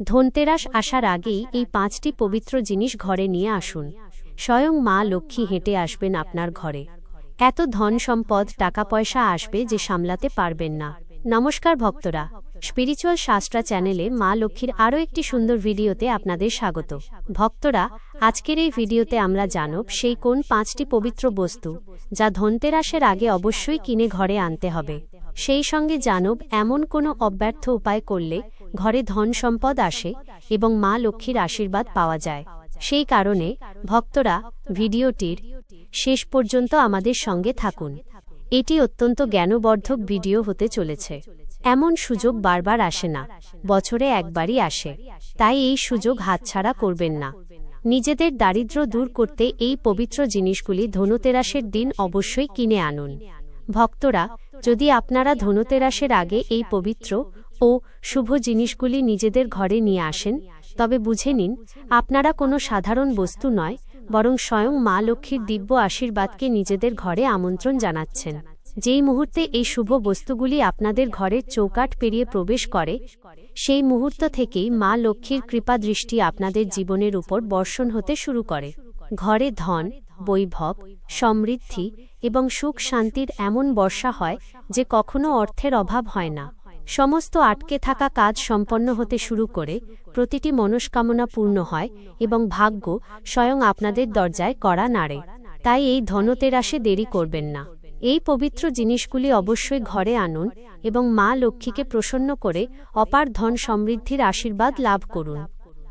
ধনতেরাস আসার আগেই এই পাঁচটি পবিত্র জিনিস ঘরে নিয়ে আসুন। স্বয়ং মা লক্ষ্মী হেঁটে আসবেন আপনার ঘরে। এত ধন সম্পদ, টাকা পয়সা আসবে যে সামলাতে পারবেন না। নমস্কার ভক্তরা। স্পিরিচুয়াল শাস্ত্রা চ্যানেলে মা লক্ষ্মীর আরও একটি সুন্দর ভিডিওতে আপনাদের স্বাগত। ভক্তরা, আজকের এই ভিডিওতে আমরা জানব সেই কোন পাঁচটি পবিত্র বস্তু যা ধনতেরাসের আগে অবশ্যই কিনে ঘরে আনতে হবে। সেই সঙ্গে জানব এমন কোনো অব্যর্থ উপায় করলে ঘরে ধন সম্পদ আসে এবং মা লক্ষ্মীর আশীর্বাদ পাওয়া যায়। সেই কারণে ভক্তরা ভিডিওটির শেষ পর্যন্ত আমাদের সঙ্গে থাকুন। এটি অত্যন্ত জ্ঞানবর্ধক ভিডিও হতে চলেছে। এমন সুযোগ বারবার আসে না, বছরে একবারই আসে। তাই এই সুযোগ হাতছাড়া করবেন না। নিজেদের দারিদ্র্য দূর করতে এই পবিত্র জিনিসগুলি ধনুতেরাসের দিন অবশ্যই কিনে আনুন। ভক্তরা, যদি আপনারা ধনুতেরাসের আগে এই পবিত্র ও শুভ জিনিসগুলি নিজেদের ঘরে নিয়ে আসেন, তবে বুঝে নিন, আপনারা কোনো সাধারণ বস্তু নয়, বরং স্বয়ং মা লক্ষ্মীর দিব্য আশীর্বাদকে নিজেদের ঘরে আমন্ত্রণ জানাচ্ছেন। যেই মুহূর্তে এই শুভ বস্তুগুলি আপনাদের ঘরের চৌকাট পেরিয়ে প্রবেশ করে, সেই মুহূর্ত থেকেই মা লক্ষ্মীর কৃপা দৃষ্টি আপনাদের জীবনের উপর বর্ষণ হতে শুরু করে। ঘরে ধন, বৈভব, সমৃদ্ধি এবং সুখ শান্তির এমন বর্ষা হয় যে কখনো অর্থের অভাব হয় না। সমস্ত আটকে থাকা কাজ সম্পন্ন হতে শুরু করে, প্রতিটি মনস্কামনা পূর্ণ হয় এবং ভাগ্য স্বয়ং আপনাদের দরজায় কড়া নাড়ে। তাই এই ধনতেরাসে দেরি করবেন না। এই পবিত্র জিনিসগুলি অবশ্যই ঘরে আনুন এবং মা লক্ষ্মীকে প্রসন্ন করে অপার ধন সমৃদ্ধির আশীর্বাদ লাভ করুন।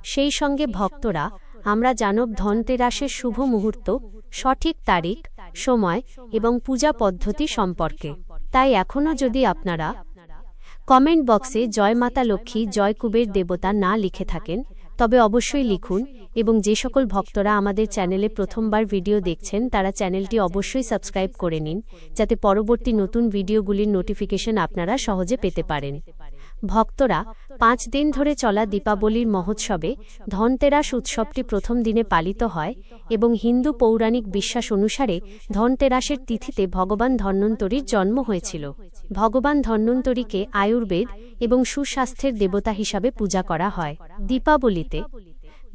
সেই সঙ্গে ভক্তরা, আমরা জানব ধনতেরাসের শুভ মুহূর্ত, সঠিক তারিখ, সময় এবং পূজা পদ্ধতি সম্পর্কে। তাই এখনও যদি আপনারা কমেন্ট বক্সে জয় মাতা লক্ষ্মী জয় কুবের দেবতা না লিখে থাকেন, তবে অবশ্যই লিখুন এবং যে সকল ভক্তরা আমাদের চ্যানেলে প্রথমবার ভিডিও দেখছেন তারা চ্যানেলটি অবশ্যই সাবস্ক্রাইব করে নিন, যাতে পরবর্তী নতুন ভিডিওগুলির নোটিফিকেশন আপনারা সহজে পেতে পারেন। ভক্তরা, পাঁচ দিন ধরে চলা দীপাবলির মহোৎসবে ধনতেরাস উৎসবটি প্রথম দিনে পালিত হয় এবং হিন্দু পৌরাণিক বিশ্বাস অনুসারে ধনতেরাসের তিথিতে ভগবান ধন্বন্তরীর জন্ম হয়েছিল। ভগবান ধন্বন্তরীকে আয়ুর্বেদ এবং সুস্বাস্থ্যের দেবতা হিসাবে পূজা করা হয়। দীপাবলিতে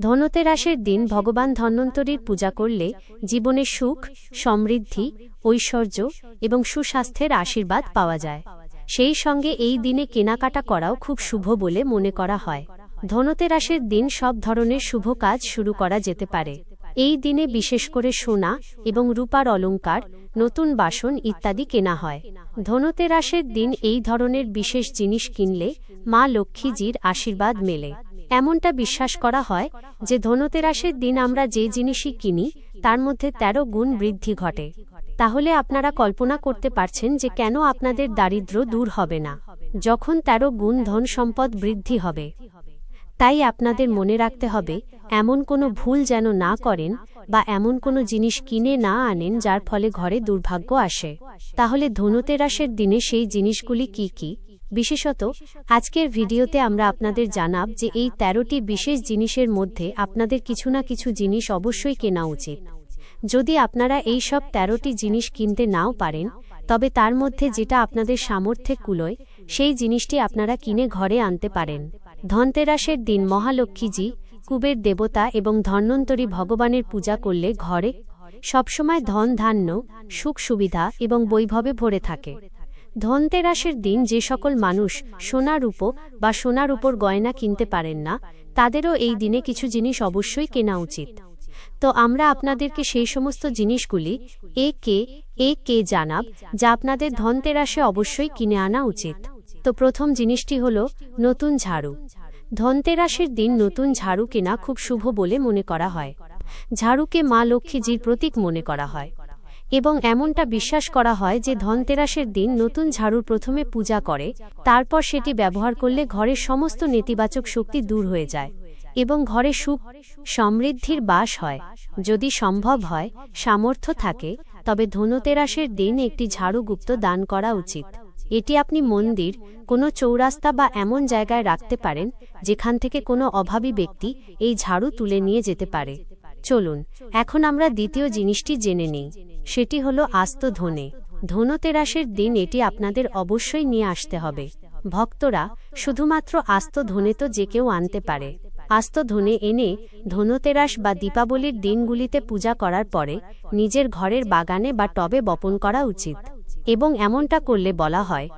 ধনতেরাসের দিন ভগবান ধন্বন্তরীর পূজা করলে জীবনে সুখ, সমৃদ্ধি, ঐশ্বর্য এবং সুস্বাস্থ্যের আশীর্বাদ পাওয়া যায়। সেই সঙ্গে এই দিনে কেনাকাটা করাও খুব শুভ বলে মনে করা হয়। ধনতেরাসের দিন সব ধরনের শুভ কাজ শুরু করা যেতে পারে। এই দিনে বিশেষ করে সোনা এবং রূপার অলঙ্কার, নতুন বাসন ইত্যাদি কেনা হয়। ধনতেরাসের দিন এই ধরনের বিশেষ জিনিস কিনলে মা লক্ষ্মীজির আশীর্বাদ মেলে। এমনটা বিশ্বাস করা হয় যে ধনতেরাসের দিন আমরা যে জিনিসই কিনি, তার মধ্যে ১৩ গুণ বৃদ্ধি ঘটে। তাহলে আপনারা কল্পনা করতে পারছেন যে কেন আপনাদের দারিদ্র দূর হবে না। যখন ১৩ গুণ ধন সম্পদ বৃদ্ধি হবে। তাই আপনাদের মনে রাখতে হবে, এমন কোনো ভুল যেন না করেন বা এমন কোনো জিনিস কিনে না আনেন যার ফলে ঘরে দুর্ভাগ্য আসে। তাহলে ধনুতেরাসের দিনে সেই জিনিসগুলি কি কি? বিশেষত, আজকের ভিডিওতে আমরা আপনাদের জানাব যে এই তেরোটি বিশেষ জিনিসের মধ্যে আপনাদের কিছু না কিছু জিনিস অবশ্যই কেনা উচিত। যদি আপনারা এই সব তেরোটি জিনিস কিনতে নাও পারেন, তবে তার মধ্যে যেটা আপনাদের সামর্থ্যে কুলোয়, সেই জিনিসটি আপনারা কিনে ঘরে আনতে পারেন। ধনতেরাসের দিন মহালক্ষ্মীজি, কুবের দেবতা এবং ধন্বন্তরী ভগবানের পূজা করলে ঘরে সবসময় ধন, ধান্য, সুখ সুবিধা এবং বৈভবে ভরে থাকে। ধনতেরাসের দিন যে সকল মানুষ সোনার উপ বা সোনার উপর গয়না কিনতে পারেন না, তাদেরও এই দিনে কিছু জিনিস অবশ্যই কেনা উচিত। তো আমরা আপনাদেরকে সেই সমস্ত জিনিসগুলি এ কে এ কে জানাব, যা আপনাদের ধনতেরাসে অবশ্যই কিনে আনা উচিত। তো প্রথম জিনিসটি হল নতুন ঝাড়ু। ধনতেরাসের দিন নতুন ঝাড়ু কেনা খুব শুভ বলে মনে করা হয়। ঝাড়ুকে মা লক্ষ্মীজির প্রতীক মনে করা হয়। এবং এমনটা বিশ্বাস করা হয় যে ধনতেরাসের দিন নতুন ঝাড়ুর প্রথমে পূজা করে, তারপর সেটি ব্যবহার করলে ঘরের সমস্ত নেতিবাচক শক্তি দূর হয়ে যায় এবং ঘরে সুখ, সমৃদ্ধির বাস হয়। যদি সম্ভব হয়, সামর্থ্য থাকে, তবে ধনতেরাসের দিন একটি ঝাড়ু গুপ্ত দান করা উচিত। এটি আপনি মন্দির, কোনো চৌরাস্তা বা এমন জায়গায় রাখতে পারেন, যেখান থেকে কোনো অভাবী ব্যক্তি এই ঝাড়ু তুলে নিয়ে যেতে পারে। চলুন, এখন আমরা দ্বিতীয় জিনিসটি জেনে নিই, সেটি হলো আস্ত ধনে। ধনতেরাসের দিন এটি আপনাদের অবশ্যই নিয়ে আসতে হবে। ভক্তরা শুধুমাত্র আস্ত ধনে তো যে কেউ আনতে পারে। আস্ত ধনে এনে ধনতেরাস বা দীপাবলির দিনগুলিতে পূজা করার পরে নিজের ঘরের বাগানে বা টবে বপন করা উচিত। এবং এমনটা করলে বলা হয়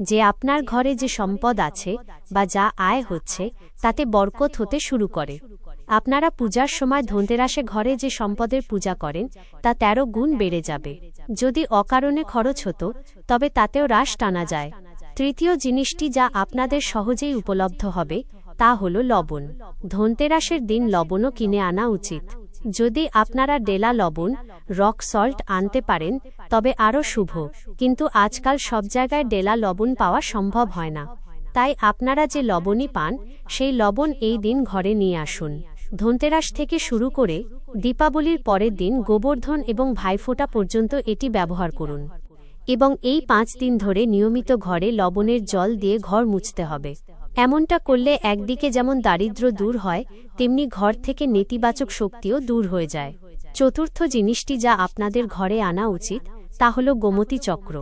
যে আপনার ঘরে যে সম্পদ আছে বা যা আয় হচ্ছে, তাতে বরকত হতে শুরু করে। আপনারা পূজার সময় ধনতেরাসে ঘরে যে সম্পদের পূজা করেন, তা তেরো গুণ বেড়ে যাবে। যদি অকারণে খরচ হতো, তবে তাতেও হ্রাস টানা যায়। তৃতীয় জিনিসটি যা আপনাদের সহজেই উপলব্ধ হবে, তা হল লবণ। ধনতেরাসের দিন লবণও কিনে আনা উচিত। যদি আপনারা ডেলা লবণ, রক সল্ট আনতে পারেন, তবে আরও শুভ, কিন্তু আজকাল সব জায়গায় ডেলা লবণ পাওয়া সম্ভব হয় না। তাই আপনারা যে লবণই পান, সেই লবণ এই দিন ঘরে নিয়ে আসুন। ধনতেরাস থেকে শুরু করে দীপাবলির পরের দিন গোবর্ধন এবং ভাইফোঁটা পর্যন্ত এটি ব্যবহার করুন। এবং এই পাঁচ দিন ধরে নিয়মিত ঘরে লবণের জল দিয়ে ঘর মুছতে হবে। এমনটা করলে একদিকে যেমন দারিদ্র্য দূর হয়, তেমনি ঘর থেকে নেতিবাচক শক্তিও দূর হয়ে যায়। চতুর্থ জিনিসটি যা আপনাদের ঘরে আনা উচিত, তা হল গোমতী চক্র।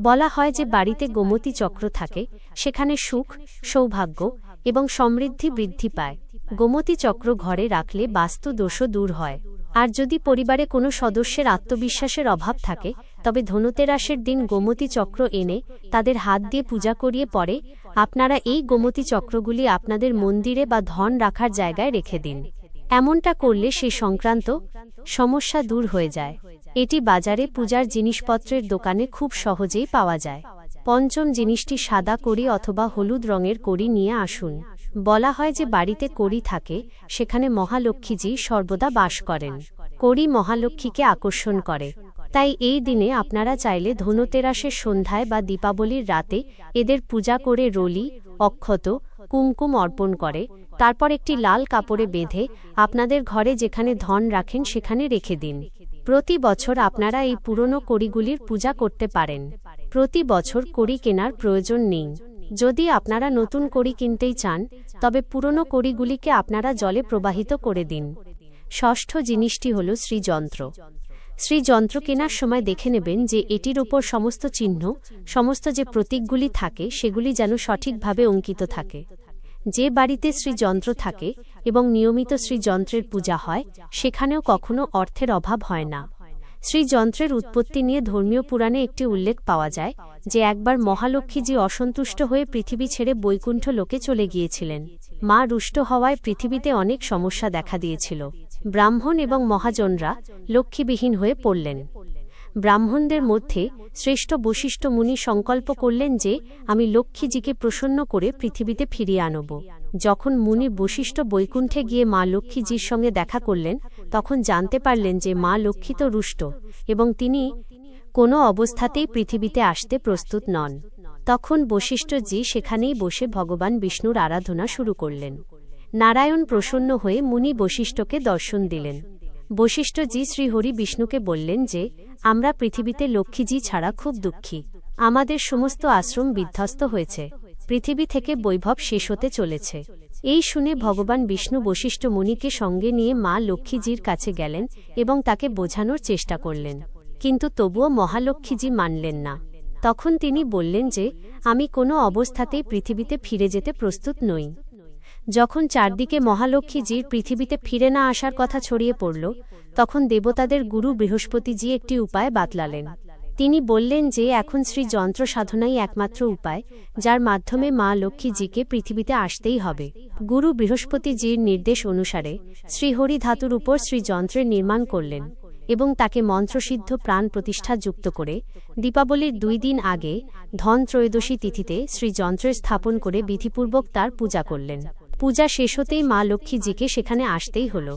বলা হয় যে বাড়িতে গোমতী চক্র থাকে, সেখানে সুখ, সৌভাগ্য এবং সমৃদ্ধি বৃদ্ধি পায়। গোমতী চক্র ঘরে রাখলে বাস্তু দোষও দূর হয়। আর যদি পরিবারে কোনো সদস্যের আত্মবিশ্বাসের অভাব থাকে, তবে ধনতেরাসের দিন গোমতী চক্র এনে তাদের হাত দিয়ে পূজা করিয়ে পরে আপনারা এই গোমতী চক্রগুলি আপনাদের মন্দিরে বা ধন রাখার জায়গায় রেখে দিন। এমনটা করলে সে সংক্রান্ত সমস্যা দূর হয়ে যায়। এটি বাজারে পূজার জিনিসপত্রের দোকানে খুব সহজেই পাওয়া যায়। পঞ্চম জিনিসটি সাদা কড়ি অথবা হলুদ রঙের কড়ি নিয়ে আসুন। বলা হয় যে বাড়িতে কড়ি থাকে, সেখানে মহালক্ষ্মীজি সর্বদা বাস করেন। কড়ি মহালক্ষ্মীকে আকর্ষণ করে। তাই এই দিনে আপনারা চাইলে ধনতেরাসের সন্ধ্যায় বা দীপাবলির রাতে এদের পূজা করে রলি, অক্ষত, কুমকুম অর্পণ করে, তারপর একটি লাল কাপড়ে বেঁধে আপনাদের ঘরে যেখানে ধন রাখেন সেখানে রেখে দিন। প্রতি বছর আপনারা এই পুরনো কড়িগুলির পূজা করতে পারেন। প্রতি বছর কড়ি কেনার প্রয়োজন নেই। যদি আপনারা নতুন কড়ি কিনতেই চান, তবে পুরনো কড়িগুলিকে আপনারা জলে প্রবাহিত করে দিন। ষষ্ঠ জিনিসটি হল শ্রীযন্ত্র। শ্রীযন্ত্র কেনার সময় দেখে নেবেন যে এটির ওপর সমস্ত চিহ্ন, সমস্ত যে প্রতীকগুলি থাকে, সেগুলি যেন সঠিকভাবে অঙ্কিত থাকে। যে বাড়িতে শ্রীযন্ত্র থাকে এবং নিয়মিত শ্রীযন্ত্রের পূজা হয়, সেখানেও কখনো অর্থের অভাব হয় না। শ্রীযন্ত্রের উৎপত্তি নিয়ে ধর্মীয় পুরাণে একটি উল্লেখ পাওয়া যায়, যে একবার মহালক্ষ্মীজি অসন্তুষ্ট হয়ে পৃথিবী ছেড়ে বৈকুণ্ঠ লোকে চলে গিয়েছিলেন। মা রুষ্ট হওয়ায় পৃথিবীতে অনেক সমস্যা দেখা দিয়েছিল। ব্রাহ্মণ এবং মহাজনরা লক্ষ্মীবিহীন হয়ে পড়লেন। ব্রাহ্মণদের মধ্যে শ্রেষ্ঠ বশিষ্ঠ মুনি সংকল্প করলেন যে, আমি লক্ষ্মীজিকে প্রসন্ন করে পৃথিবীতে ফিরিয়ে আনব। যখন মুনি বশিষ্ঠ বৈকুণ্ঠে গিয়ে মা লক্ষ্মীজির সঙ্গে দেখা করলেন, তখন জানতে পারলেন যে মা লক্ষ্মী তো রুষ্ট এবং তিনি কোনো অবস্থাতেই পৃথিবীতে আসতে প্রস্তুত নন। তখন বশিষ্ঠজি সেখানেই বসে ভগবান বিষ্ণুর আরাধনা শুরু করলেন। নারায়ণ প্রসন্ন হয়ে মুনি বশিষ্ঠকে দর্শন দিলেন। বশিষ্ঠজি শ্রীহরি বিষ্ণুকে বললেন যে, আমরা পৃথিবীতে লক্ষ্মীজি ছাড়া খুব দুঃখী। আমাদের সমস্ত আশ্রম বিধ্বস্ত হয়েছে। পৃথিবী থেকে বৈভব শেষ হতে চলেছে। এই শুনে ভগবান বিষ্ণু বশিষ্ঠ মুনিকে সঙ্গে নিয়ে মা লক্ষ্মীজির কাছে গেলেন এবং তাকে বোঝানোর চেষ্টা করলেন। কিন্তু তবুও মহালক্ষ্মীজি মানলেন না। তখন তিনি বললেন যে, আমি কোনো অবস্থাতেই পৃথিবীতে ফিরে যেতে প্রস্তুত নই। যখন চারদিকে মহালক্ষ্মীজির পৃথিবীতে ফিরে না আসার কথা ছড়িয়ে পড়ল, তখন দেবতাদের গুরু বৃহস্পতিজি একটি উপায় বাতলালেন। তিনি বললেন যে, এখন শ্রী যন্ত্র সাধনাই একমাত্র উপায়, যার মাধ্যমে মা লক্ষ্মীজিকে পৃথিবীতে আসতেই হবে। গুরু বৃহস্পতিজির নির্দেশ অনুসারে শ্রীহরি ধাতুর উপর শ্রীযন্ত্রের নির্মাণ করলেন এবং তাকে মন্ত্রসিদ্ধ প্রাণ প্রতিষ্ঠা যুক্ত করে দীপাবলির দুই দিন আগে ধন ত্রয়োদশী তিথিতে শ্রীযন্ত্রের স্থাপন করে বিধিপূর্বক তার পূজা করলেন। পূজা শেষ হতেই মা লক্ষ্মীজিকে সেখানে আসতেই হল।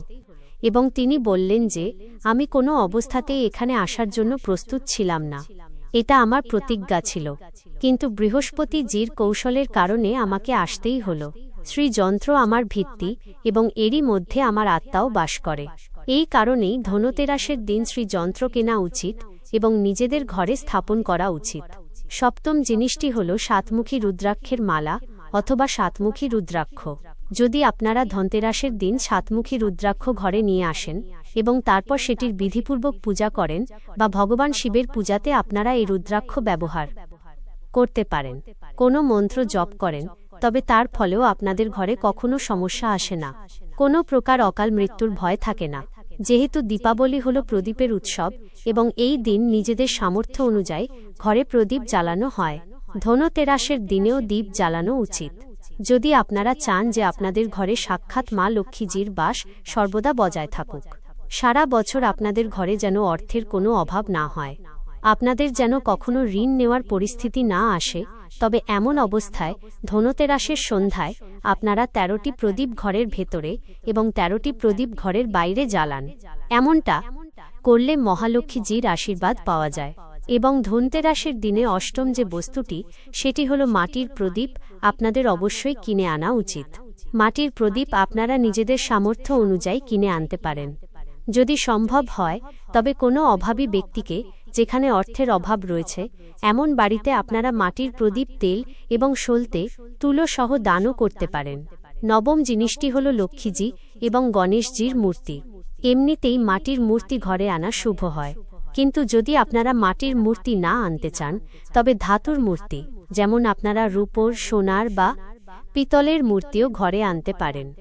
এবং তিনি বললেন যে, আমি কোনো অবস্থাতেই এখানে আসার জন্য প্রস্তুত ছিলাম না। এটা আমার প্রতিজ্ঞা ছিল। কিন্তু বৃহস্পতি জির কৌশলের কারণে আমাকে আসতেই হল। শ্রীযন্ত্র আমার ভিত্তি এবং এরই মধ্যে আমার আত্মাও বাস করে। এই কারণেই ধনতেরাসের দিন শ্রীযন্ত্র কেনা উচিত এবং নিজেদের ঘরে স্থাপন করা উচিত। সপ্তম জিনিসটি হল সাতমুখী রুদ্রাক্ষের মালা অথবা সাতমুখী রুদ্রাক্ষ। যদি আপনারা ধনতেরাসের দিন সাতমুখী রুদ্রাক্ষ ঘরে নিয়ে আসেন এবং তারপর সেটির বিধিপূর্বক পূজা করেন বা ভগবান শিবের পূজাতে আপনারা এই রুদ্রাক্ষ ব্যবহার করতে পারেন। কোনো মন্ত্র জপ করেন, তবে তার ফলেও আপনাদের ঘরে কখনো সমস্যা আসে না। কোনো প্রকার অকাল মৃত্যুর ভয় থাকে না। যেহেতু দীপাবলি হল প্রদীপের উৎসব এবং এই দিন নিজেদের সামর্থ্য অনুযায়ী ঘরে প্রদীপ জ্বালানো হয়। ধনতেরাসের দিনেও দ্বীপ জ্বালানো উচিত। যদি আপনারা চান যে আপনাদের ঘরে সাক্ষাৎ মা লক্ষ্মীজির বাস সর্বদা বজায় থাকুক। সারা বছর আপনাদের ঘরে যেন অর্থের কোনো অভাব না হয়। আপনাদের যেন কখনো ঋণ নেওয়ার পরিস্থিতি না আসে, তবে এমন অবস্থায় ধনতেরাসের সন্ধ্যায় আপনারা তেরোটি প্রদীপ ঘরের ভেতরে এবং তেরোটি প্রদীপ ঘরের বাইরে জ্বালান। এমনটা করলে মহালক্ষ্মীজির আশীর্বাদ পাওয়া যায়। এবং ধনতেরাসের দিনে অষ্টম যে বস্তুটি, সেটি হল মাটির প্রদীপ, আপনাদের অবশ্যই কিনে আনা উচিত। মাটির প্রদীপ আপনারা নিজেদের সামর্থ্য অনুযায়ী কিনে আনতে পারেন। যদি সম্ভব হয়, তবে কোনো অভাবী ব্যক্তিকে, যেখানে অর্থের অভাব রয়েছে, এমন বাড়িতে আপনারা মাটির প্রদীপ, তেল এবং সলতে তুলো সহ দানও করতে পারেন। নবম জিনিসটি হল লক্ষ্মীজি এবং গণেশজির মূর্তি। এমনিতেই মাটির মূর্তি ঘরে আনা শুভ হয়। কিন্তু যদি আপনারা মাটির মূর্তি না আনতে চান, তবে ধাতুর মূর্তি, যেমন আপনারা রূপোর, সোনার বা পিতলের মূর্তিও ঘরে আনতে পারেন।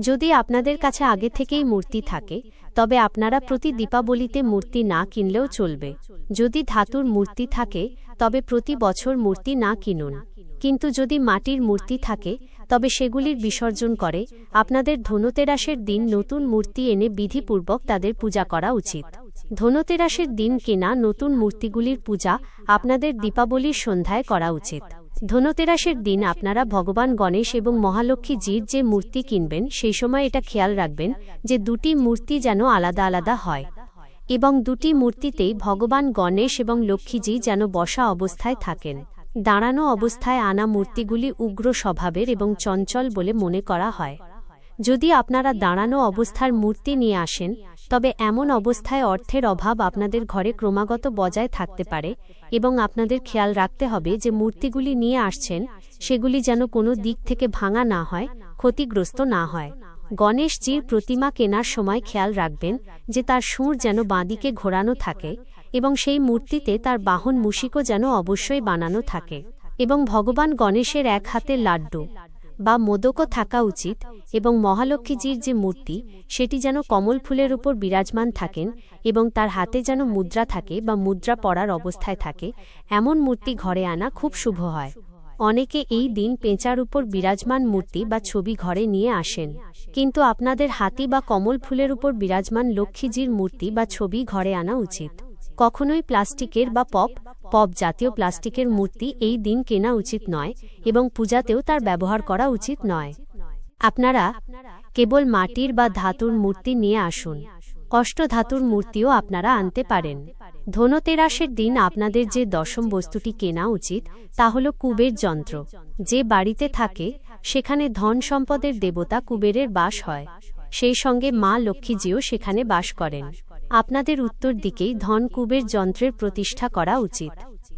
যদি আপনাদের কাছে আগে থেকেই মূর্তি থাকে, তবে আপনারা প্রতি দীপাবলিতে মূর্তি না কিনলেও চলবে। যদি ধাতুর মূর্তি থাকে, তবে প্রতি বছর মূর্তি না কিনুন। কিন্তু যদি মাটির মূর্তি থাকে, তবে সেগুলির বিসর্জন করে, আপনাদের ধনতেরাসের দিন নতুন মূর্তি এনে বিধিপূর্বক তাদের পূজা করা উচিত। ধনতেরাসের দিন কেনা নতুন মূর্তিগুলির পূজা আপনাদের দীপাবলির সন্ধ্যায় করা উচিত। ধনতেরাসের দিন আপনারা ভগবান গণেশ এবং মহালক্ষ্মীজির যে মূর্তি কিনবেন, সেই সময় এটা খেয়াল রাখবেন যে দুটি মূর্তি যেন আলাদা আলাদা হয় এবং দুটি মূর্তিতেই ভগবান গণেশ এবং লক্ষ্মীজি যেন বসা অবস্থায় থাকেন। দাঁড়ানো অবস্থায় আনা মূর্তিগুলি উগ্র স্বভাবের এবং চঞ্চল বলে মনে করা হয়। যদি আপনারা দাঁড়ানো অবস্থার মূর্তি নিয়ে আসেন তবে এমন অবস্থায় অর্থের অভাব আপনাদের ঘরে ক্রমাগত বজায় থাকতে পারে এবং আপনাদের খেয়াল রাখতে হবে যে মূর্তিগুলি নিয়ে আসছেন, সেগুলি যেন কোনো দিক থেকে ভাঙা না হয়, ক্ষতিগ্রস্ত না হয়। গণেশজির প্রতিমা কেনার সময় খেয়াল রাখবেন যে তার সুর যেন বাঁদিকে ঘোরানো থাকে এবং সেই মূর্তিতে তার বাহন মুশিকও যেন অবশ্যই বানানো থাকে এবং ভগবান গণেশের এক হাতে লাড্ডু। বা মোদকও থাকা উচিত এবং মহালক্ষ্মীজির যে মূর্তি, সেটি যেন কমল ফুলের উপর বিরাজমান থাকেন এবং তার হাতে যেন মুদ্রা থাকে বা মুদ্রা পড়ার অবস্থায় থাকে, এমন মূর্তি ঘরে আনা খুব শুভ হয়। অনেকে এই দিন পেঁচার উপর বিরাজমান মূর্তি বা ছবি ঘরে নিয়ে আসেন। কিন্তু আপনাদের হাতি বা কমল ফুলের উপর বিরাজমান লক্ষ্মীজির মূর্তি বা ছবি ঘরে আনা উচিত। কখনোই প্লাস্টিকের বা পপ পপ জাতীয় প্লাস্টিকের মূর্তি এই দিন কেনা উচিত নয় এবং পূজাতেও তার ব্যবহার করা উচিত নয়। আপনারা কেবল মাটির বা ধাতুর মূর্তি নিয়ে আসুন। কষ্ট ধাতুর মূর্তিও আপনারা আনতে পারেন। ধনতেরাসের দিন আপনাদের যে দশম বস্তুটি কেনা উচিত, তা হল কুবের যন্ত্র। যে বাড়িতে থাকে, সেখানে ধন সম্পদের দেবতা কুবেরের বাস হয়। সেই সঙ্গে মা লক্ষ্মীজিও সেখানে বাস করেন। আপনাদের উত্তর দিকেই ধনকুবের যন্ত্রের প্রতিষ্ঠা করা উচিত।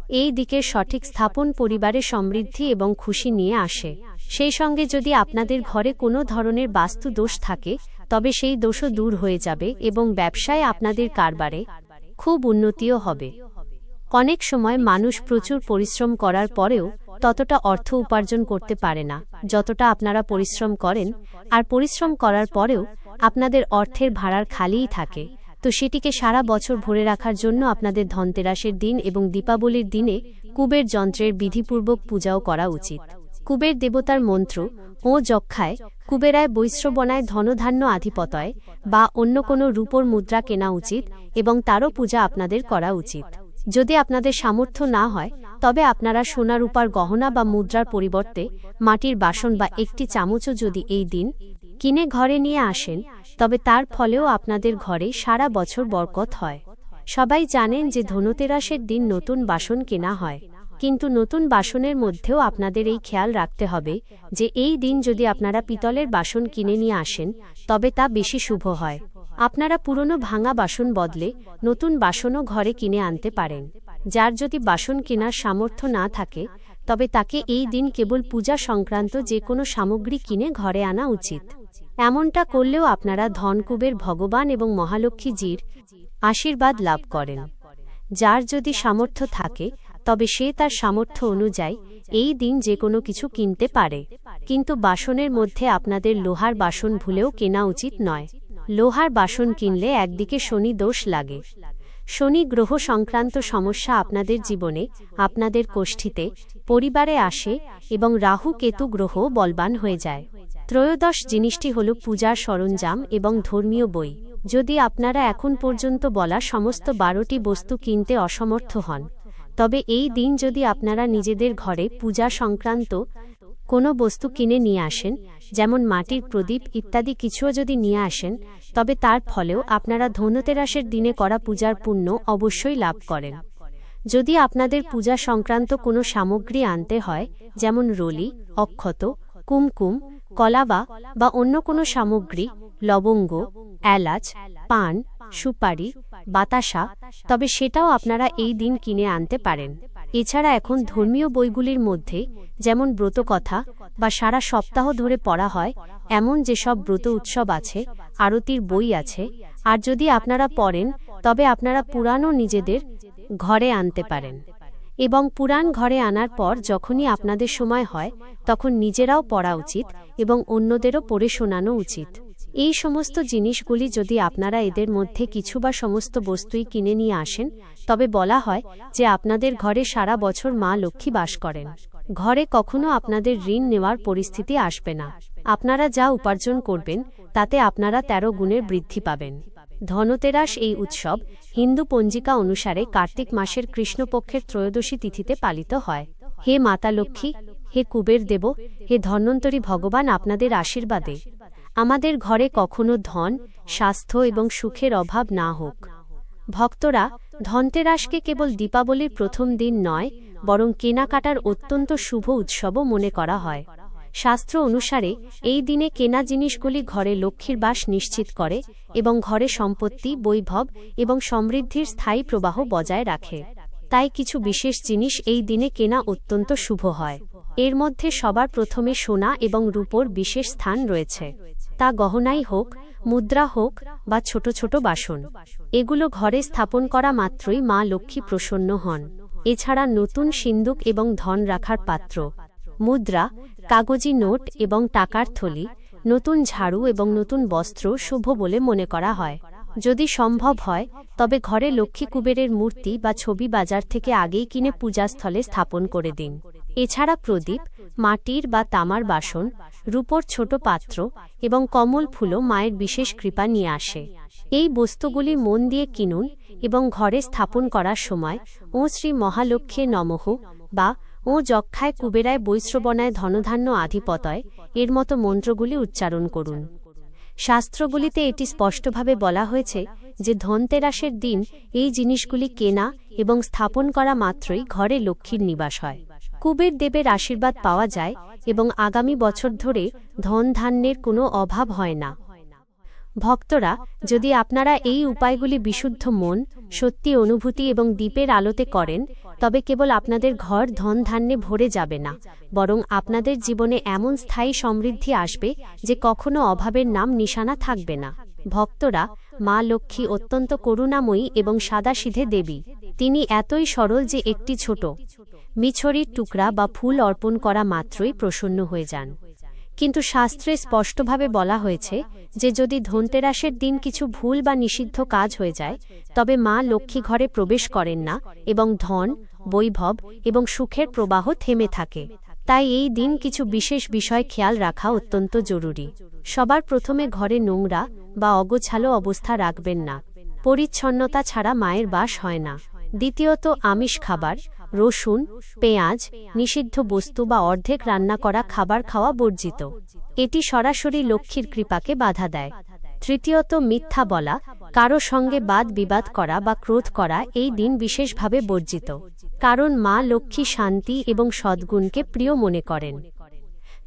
এই দিকের সঠিক স্থাপন পরিবারে সমৃদ্ধি এবং খুশি নিয়ে আসে। সেই সঙ্গে যদি আপনাদের ঘরে কোনো ধরনের বাস্তু দোষ থাকে, তবে সেই দোষও দূর হয়ে যাবে এবং ব্যবসায় আপনাদের কারবারে খুব উন্নতিও হবে। অনেক সময় মানুষ প্রচুর পরিশ্রম করার পরেও ততটা অর্থ উপার্জন করতে পারে না, যতটা আপনারা পরিশ্রম করেন, আর পরিশ্রম করার পরেও আপনাদের অর্থের ভাড়ার খালিই থাকে। তো সেটিকে সারা বছর ভরে রাখার জন্য আপনাদের ধনতেরাসের দিন এবং দীপাবলির দিনে কুবের যন্ত্রের বিধিপূর্বক পূজাও করা উচিত। কুবের দেবতার মন্ত্র, ও যক্ষায় কুবেরায় বৈশ্রবনায় ধনধান্য আধিপতয় বা অন্য কোনো রূপর মুদ্রা কেনা উচিত এবং তারও পূজা আপনাদের করা উচিত। যদি আপনাদের সামর্থ্য না হয়, তবে আপনারা সোনা রূপার গহনা বা মুদ্রার পরিবর্তে মাটির বাসন বা একটি চামচও যদি এই দিন কিনে ঘরে নিয়ে আসেন, তবে তার ফলেও আপনাদের ঘরে সারা বছর বরকত হয়। সবাই জানেন যে ধনুতেরাসের দিন নতুন বাসন কেনা হয়, কিন্তু নতুন বাসনের মধ্যেও আপনাদের এই খেয়াল রাখতে হবে যে এই দিন যদি আপনারা পিতলের বাসন কিনে নিয়ে আসেন, তবে তা বেশি শুভ হয়। আপনারা পুরনো ভাঙা বাসন বদলে নতুন বাসনও ঘরে কিনে আনতে পারেন। যার যদি বাসন কেনার সামর্থ্য না থাকে, তবে তাকে এই দিন কেবল পূজা সংক্রান্ত যে কোনো সামগ্রী কিনে ঘরে আনা উচিত। এমনটা করলেও আপনারা ধনকুবের ভগবান এবং মহালক্ষ্মীজির আশীর্বাদ লাভ করেন। যার যদি সামর্থ্য থাকে, তবে সে তার সামর্থ্য অনুযায়ী এই দিন যে কোনো কিছু কিনতে পারে। কিন্তু বাসনের মধ্যে আপনাদের লোহার বাসন ভুলেও কেনা উচিত নয়। লোহার বাসন কিনলে একদিকে শনি দোষ লাগে। শনি গ্রহ সংক্রান্ত সমস্যা আপনাদের জীবনে, আপনাদের কোষ্ঠীতে, পরিবারে আসে এবং রাহু কেতু গ্রহ বলবান হয়ে যায়। ত্রয়োদশ জিনিসটি হল পূজার সরঞ্জাম এবং ধর্মীয় বই। যদি আপনারা এখন পর্যন্ত বলা সমস্ত বারোটি বস্তু কিনতে অসমর্থ হন, তবে এই দিন যদি আপনারা নিজেদের ঘরে পূজা সংক্রান্ত কোনো বস্তু কিনে নিয়ে আসেন, যেমন মাটির প্রদীপ ইত্যাদি কিছুও যদি নিয়ে আসেন, তবে তার ফলেও আপনারা ধনতেরাসের দিনে করা পূজার পুণ্য অবশ্যই লাভ করেন। যদি আপনাদের পূজা সংক্রান্ত কোনো সামগ্রী আনতে হয়, যেমন রলি, অক্ষত, কুমকুম কলাবা বা অন্য কোনো সামগ্রী, লবঙ্গ, এলাচ, পান, সুপারি, বাতাসা, তবে সেটাও আপনারা এই দিন কিনে আনতে পারেন। এছাড়া এখন ধর্মীয় বইগুলির মধ্যে যেমন ব্রতকথা বা সারা সপ্তাহ ধরে পড়া হয়, এমন যেসব ব্রত উৎসব আছে, আরতির বই আছে, আর যদি আপনারা পড়েন, তবে আপনারা পুরানো নিজেদের ঘরে আনতে পারেন। এবং পুরাণ ঘরে আনার পর যখনই আপনাদের সময় হয়, তখন নিজেরাও পড়া উচিত এবং অন্যদেরও পড়ে শোনানো উচিত। এই সমস্ত জিনিসগুলি যদি আপনারা এদের মধ্যে কিছু বা সমস্ত বস্তুই কিনে নিয়ে আসেন, তবে বলা হয় যে আপনাদের ঘরে সারা বছর মা লক্ষ্মী বাস করেন। ঘরে কখনো আপনাদের ঋণ নেওয়ার পরিস্থিতি আসবে না। আপনারা যা উপার্জন করবেন, তাতে আপনারা তেরো গুণের বৃদ্ধি পাবেন। ধনতেরাস এই উৎসব হিন্দু পঞ্জিকা অনুসারে কার্তিক মাসের কৃষ্ণপক্ষের ত্রয়োদশী তিথিতে পালিত হয়। হে মাতা লক্ষ্মী, হে কুবের দেব, হে ধন্বন্তরী ভগবান আপনাদের আশীর্বাদে। আমাদের ঘরে কখনো ধন, স্বাস্থ্য এবং সুখের অভাব না হোক। ভক্তরা, ধনতেরাসকে কেবল দীপাবলির প্রথম দিন নয়, বরং কেনাকাটার অত্যন্ত শুভ উৎসবও মনে করা হয়। শাস্ত্র অনুসারে, এই দিনে কেনা জিনিসগুলি ঘরে লক্ষ্মীর বাস নিশ্চিত করে এবং ঘরে সম্পত্তি, বৈভব এবং সমৃদ্ধির স্থায়ী প্রবাহ বজায় রাখে। তাই কিছু বিশেষ জিনিস এই দিনে কেনা অত্যন্ত শুভ হয়। এর মধ্যে সবার প্রথমে সোনা এবং রূপোর বিশেষ স্থান রয়েছে। তা গহনাই হোক, মুদ্রা হোক বা ছোট ছোট বাসন, এগুলো ঘরে স্থাপন করা মাত্রই মা লক্ষ্মী প্রসন্ন হন। এছাড়া নতুন সিন্দুক এবং ধন রাখার পাত্র, মুদ্রা কাগজি নোট এবং টাকার থলি, নতুন ঝাড়ু এবং নতুন বস্ত্র শুভ বলে মনে করা হয়। যদি সম্ভব হয়, তবে ঘরে লক্ষ্মী কুবেরের মূর্তি বা ছবি বাজার থেকে আগেই কিনে পূজাস্থলে স্থাপন করে দিন। এছাড়া প্রদীপ, মাটির বা তামার বাসন, রূপর ছোট পাত্র এবং কমল ফুলও মায়ের বিশেষ কৃপা নিয়ে আসে। এই বস্তুগুলি মন দিয়ে কিনুন এবং ঘরে স্থাপন করার সময়, ও শ্রী মহালক্ষ্মী নমঃ বা ও যক্ষায় কুবেরায় বৈশ্রবণায় ধনধান্য আধিপতয়, এর মতো মন্ত্রগুলি উচ্চারণ করুন। শাস্ত্রগুলিতে এটি স্পষ্টভাবে বলা হয়েছে যে ধনতেরাসের দিন এই জিনিসগুলি কেনা এবং স্থাপন করা মাত্রই ঘরে লক্ষ্মীর নিবাস হয়। কুবের দেবের আশীর্বাদ পাওয়া যায় এবং আগামী বছর ধরে ধন ধান্যের কোনো অভাব হয় না। ভক্তরা, যদি আপনারা এই উপায়গুলি বিশুদ্ধ মন, সত্যি অনুভূতি এবং দ্বীপের আলোতে করেন, তবে কেবল আপনাদের ঘর ধন ধান্যে ভরে যাবে না, বরং আপনাদের জীবনে এমন স্থায়ী সমৃদ্ধি আসবে যে কখনো অভাবের নাম নিশানা থাকবে না। ভক্তরা, মা লক্ষ্মী অত্যন্ত করুণাময়ী এবং সাদাসিধে দেবী, তিনি এতই সরল যে একটি ছোট, মিছরির টুকরা বা ফুল অর্পণ করা মাত্রই প্রসন্ন হয়ে যান। কিন্তু শাস্ত্রে স্পষ্টভাবে বলা হয়েছে যে যদি ধনতেরাসের দিন কিছু ভুল বা নিষিদ্ধ কাজ হয়ে যায়, তবে মা লক্ষ্মী ঘরে প্রবেশ করেন না এবং ধন, বৈভব এবং সুখের প্রবাহ থেমে থাকে। তাই এই দিন কিছু বিশেষ বিষয় খেয়াল রাখা অত্যন্ত জরুরি। সবার প্রথমে ঘরে নোংরা বা অগোছালো অবস্থা রাখবেন না। পরিচ্ছন্নতা ছাড়া মায়ের বাস হয় না। দ্বিতীয়ত আমিষ খাবার রসুন, পেঁয়াজ, নিষিদ্ধ বস্তু বা অর্ধেক রান্না করা খাবার খাওয়া বর্জিত। এটি সরাসরি লক্ষ্মীর কৃপাকে বাধা দেয়। তৃতীয়ত, মিথ্যা বলা, কারও সঙ্গে বাদ বিবাদ করা বা ক্রোধ করা এই দিন বিশেষভাবে বর্জিত। কারণ মা লক্ষ্মী শান্তি এবং সদ্গুণকে প্রিয় মনে করেন।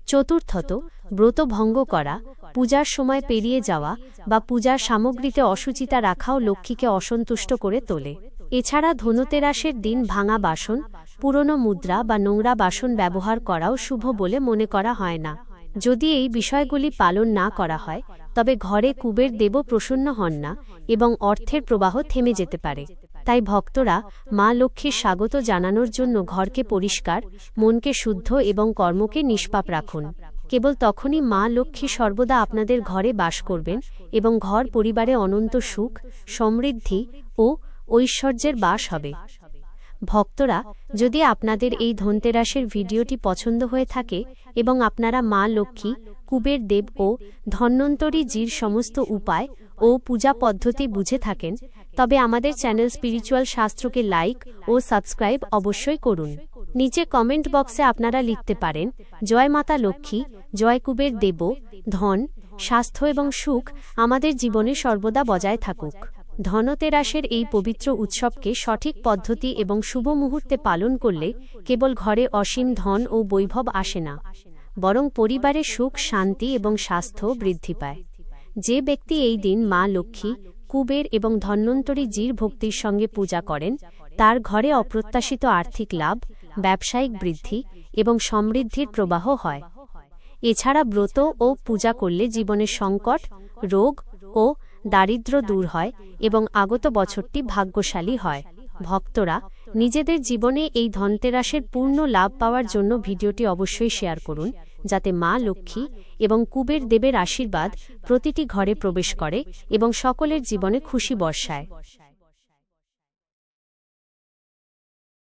চতুর্থত, ব্রত ভঙ্গ করা, পূজার সময় পেরিয়ে যাওয়া বা পূজার সামগ্রীতে অসুচিতা রাখাও লক্ষ্মীকে অসন্তুষ্ট করে তোলে। এছাড়া ধনুতেরাসের দিন ভাঙা বাসন, পুরনো মুদ্রা বা নোংরা বাসন ব্যবহার করাও শুভ বলে মনে করা হয় না। যদি এই বিষয়গুলি পালন না করা হয়, তবে ঘরে কুবের দেব প্রসন্ন হন না এবং অর্থের প্রবাহ থেমে যেতে পারে। তাই ভক্তরা মা লক্ষ্মীর স্বাগত জানানোর জন্য ঘরকে পরিষ্কার, মনকে শুদ্ধ এবং কর্মকে নিষ্পাপ রাখুন। কেবল তখনই মা লক্ষ্মী সর্বদা আপনাদের ঘরে বাস করবেন এবং ঘর পরিবারে অনন্ত সুখ, সমৃদ্ধি ও ঐশ্বর্যের বাস হবে। ভক্তরা, যদি আপনাদের এই ধনতেরাসের ভিডিওটি পছন্দ হয়ে থাকে এবং আপনারা মা লক্ষ্মী, কুবের দেব ও ধন্বন্তরী জির সমস্ত উপায় ও পূজা পদ্ধতি বুঝে থাকেন, তবে আমাদের চ্যানেল স্পিরিচুয়াল শাস্ত্রকে লাইক ও সাবস্ক্রাইব অবশ্যই করুন। নিচে কমেন্ট বক্সে আপনারা লিখতে পারেন, জয় মাতা লক্ষ্মী, জয় কুবের দেব, ধন, স্বাস্থ্য এবং সুখ আমাদের জীবনে সর্বদা বজায় থাকুক। ধনতেরাসের এই পবিত্র উৎসবকে সঠিক পদ্ধতি এবং শুভ মুহূর্তে পালন করলে কেবল ঘরে অসীম ধন ও বৈভব আসে না, বরং পরিবারে সুখ, শান্তি এবং স্বাস্থ্য বৃদ্ধি পায়। যে ব্যক্তি এই দিন মা লক্ষ্মী, কুবের এবং ধন্বন্তরী জির ভক্তির সঙ্গে পূজা করেন, তার ঘরে অপ্রত্যাশিত আর্থিক লাভ, ব্যবসায়িক বৃদ্ধি এবং সমৃদ্ধির প্রবাহ হয়। এছাড়া ব্রত ও পূজা করলে জীবনের সংকট, রোগ ও দারিদ্র্য দূর হয় এবং আগত বছরটি ভাগ্যশালী হয়। ভক্তরা নিজেদের জীবনে এই ধনতেরাসের পূর্ণ লাভ পাওয়ার জন্য ভিডিওটি অবশ্যই শেয়ার করুন, যাতে মা লক্ষ্মী এবং কুবের দেবের আশীর্বাদ প্রতিটি ঘরে প্রবেশ করে এবং সকলের জীবনে খুশি বর্ষায়।